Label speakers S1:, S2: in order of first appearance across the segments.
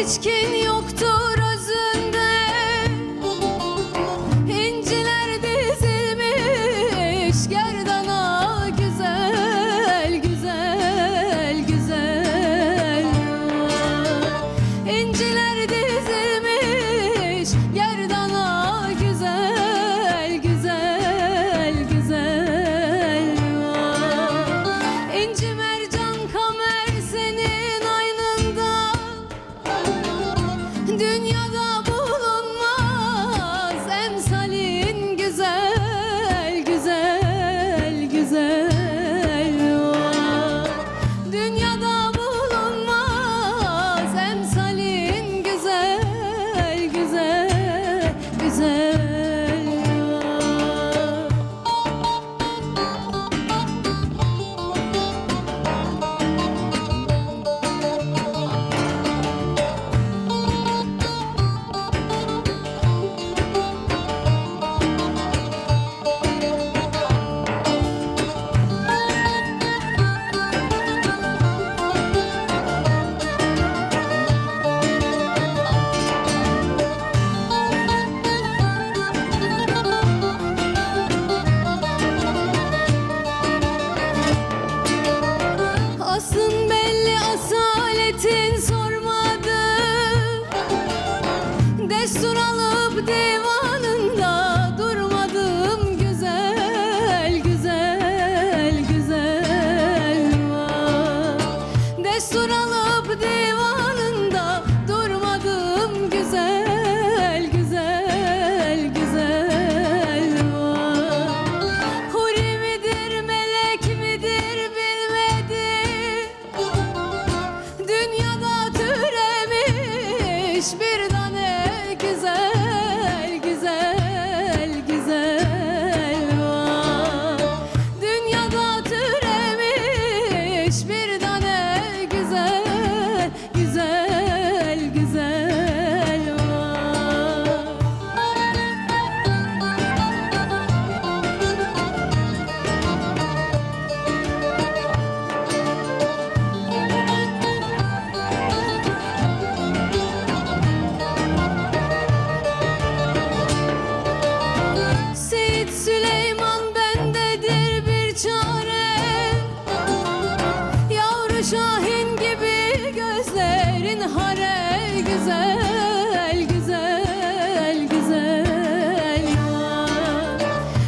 S1: Річки güzel gözlerin hare güzel güzel güzel.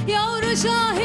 S1: Yavru şahit